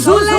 Jesús.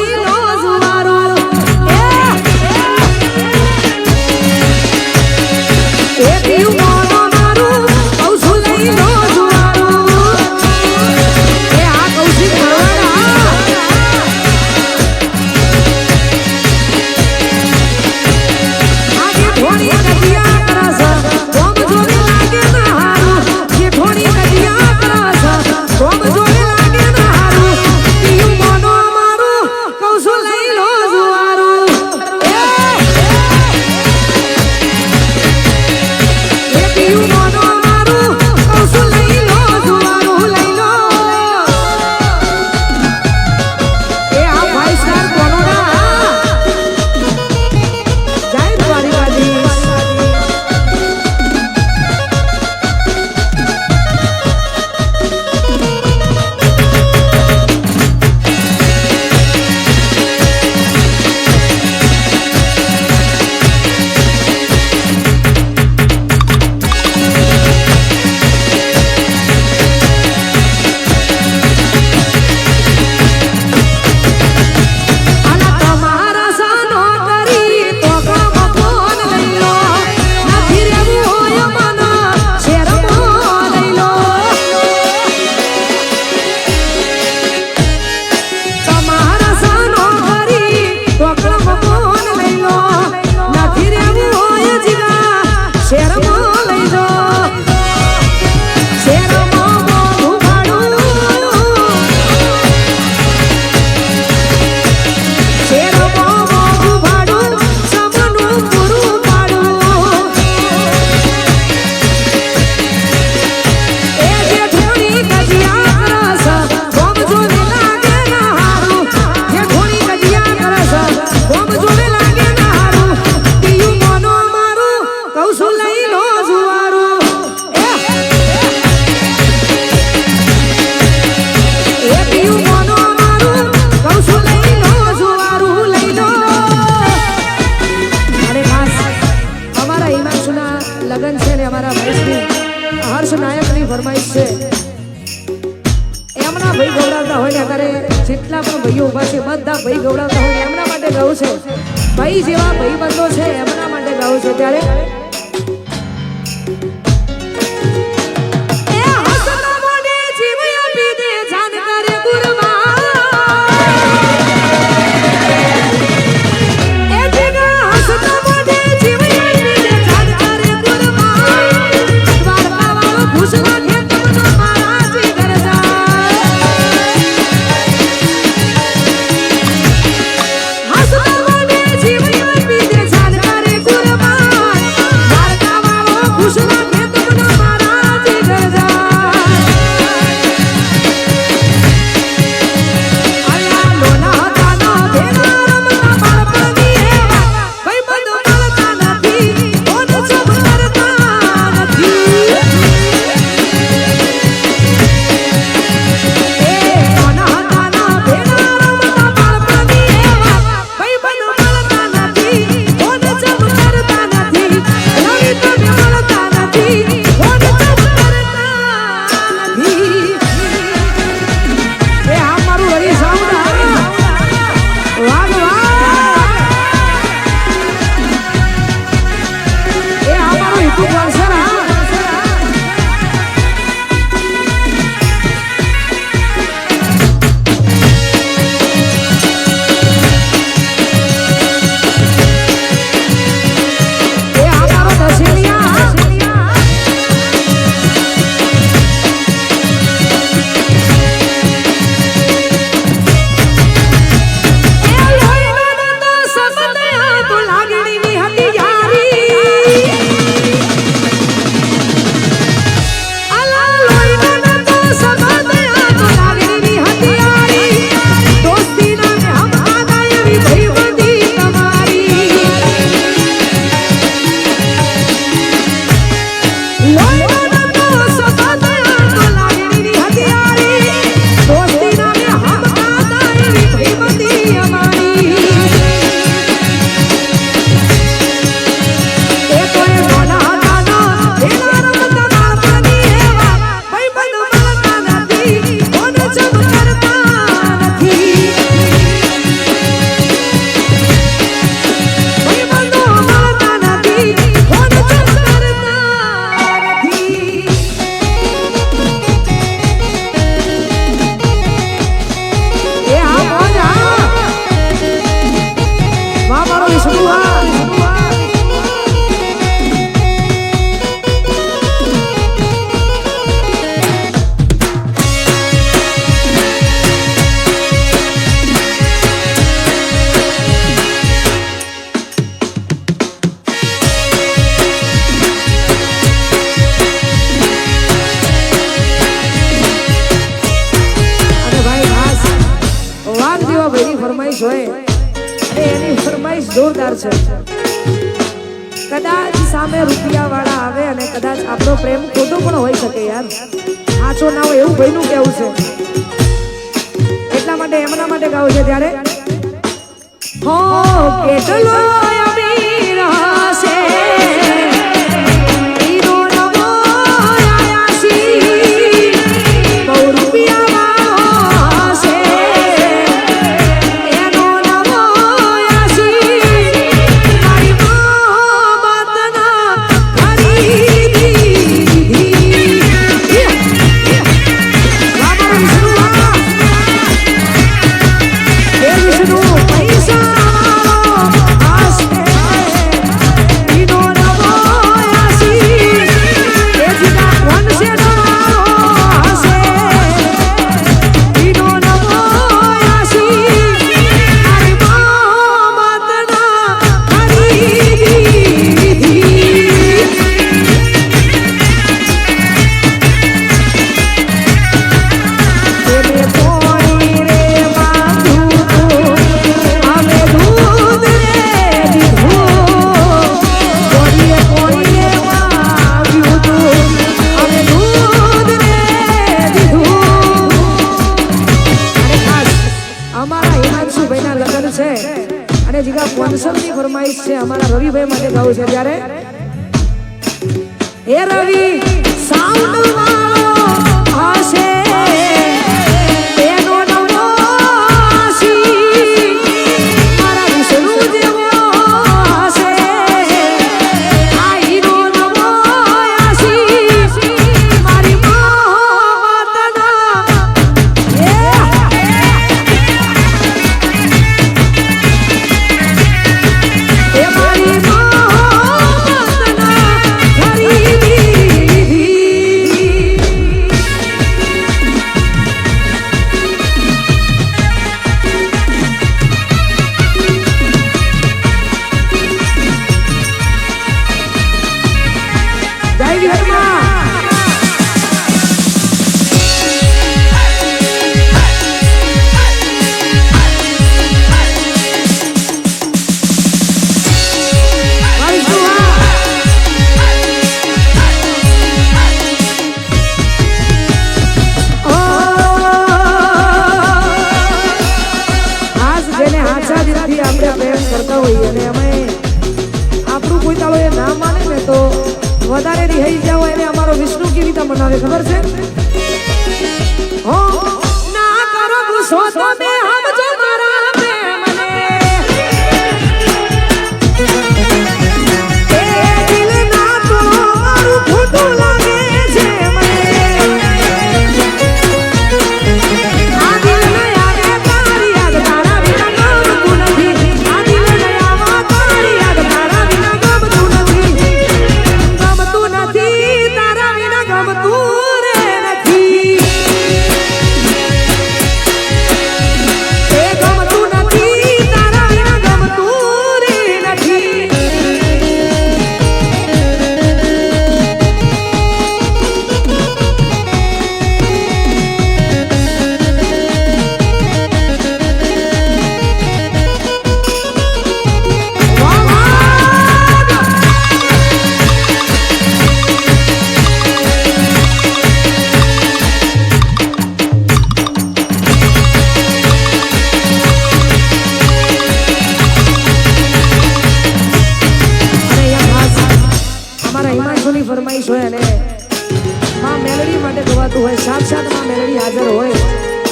યાર. આછો ના હોય એવું ભાઈનું કહેવું છે. એટલા માટે, એમના માટે ગાવું છે ત્યારે. હો, કેટલો આપ સૌની ફરમાઈશ છે અમારા રવિભાઈ માટે ગાવું છે. ત્યારે એ રવિ સાઉન્ડ હોઈએ અને અમે આપણું કોઈ તાળો એ ના માને ને તો વધારે રિહાઈ જાવ એને અમારો વિષ્ણુ કેવી રીતે મનાવે, ખબર છે? હો? ના કરો ગુસ્સો ફરમાઈશ હોય અને માં મેલડી માટે ગવાતું હોય સાક્ષાતમાં મેલડી હાજર હોય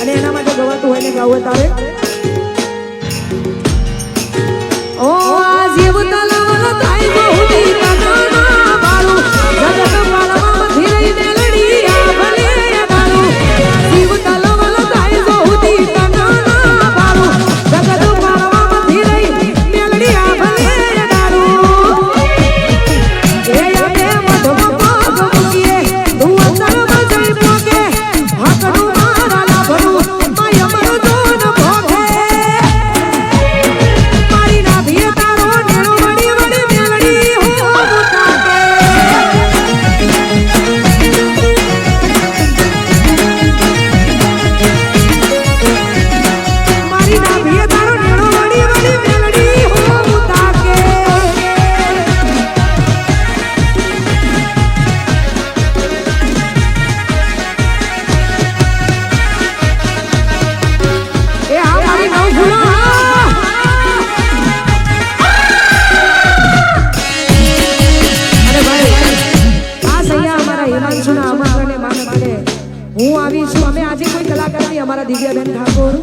અને એના માટે ગવાતું હોય ને ગાવું તારે? અમારા દિવ્યાબેન ઠાકોર.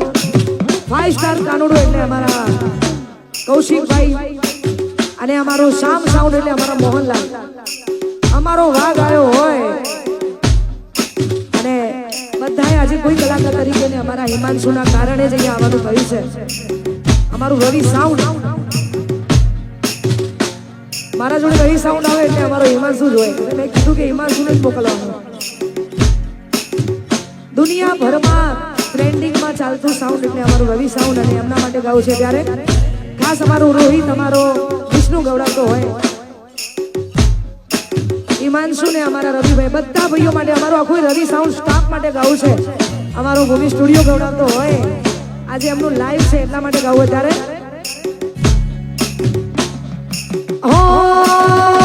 ફાઈવ સ્ટાર કાનુડો એટલે અમારા કૌશિકભાઈ અને અમારો શામ સાઉન્ડ એટલે અમારા મોહનલાલ. અમારો વાઘ આવ્યો હોય. અને બધાએ આજે કોઈ કલાકાર તરીકે ને અમારા હિમાંશુના કારણે જ અહીંયા આવવાનું થયું છે. અમારું રવિ સાઉન્ડ મારા જોડે રવિ સાઉન્ડ આવે એટલે અમારો હિમાંશુ જ હોય. મેં કીધું કે હિમાંશુને જ મોકલવાનું. દુનિયાભરમાં ટ્રેન્ડિંગમાં ચાલતું સાઉન્ડ એટલે અમારું રવિ સાઉન્ડ અને એમના માટે ગાવું છે ત્યારે ખાસ અમારું રોહિત, અમારો વિષ્ણુ ગવડાવતો હોય. હિમાંશુ ને અમારા રવિભાઈ, બધા ભાઈઓ માટે અમારો આખો રવિ સાઉન્ડ સ્ટાફ માટે ગાવું છે. અમારો ભૂમિ સ્ટુડિયો ગવડાવતો હોય. આજે એમનું લાઈવ છે એટલા માટે ગાવું ત્યારે હો!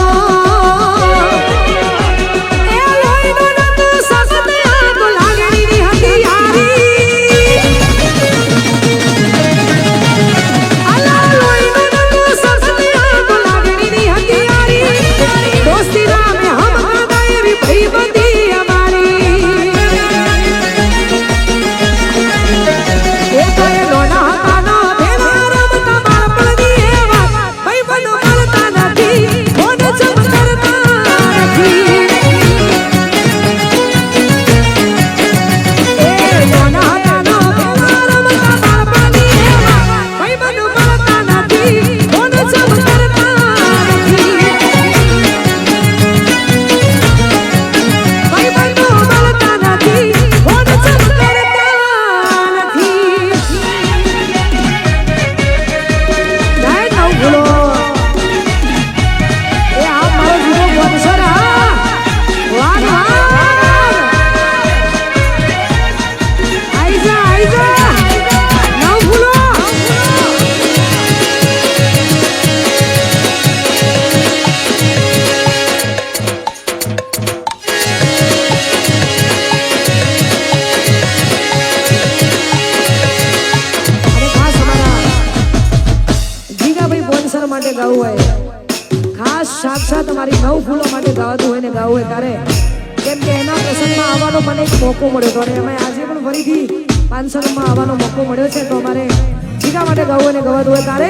પાંચસો રૂમમાં આવવાનો મોકો મળ્યો છે. તો અમારે જીગા માટે ગાવું અને ગવાતું હોય ત્યારે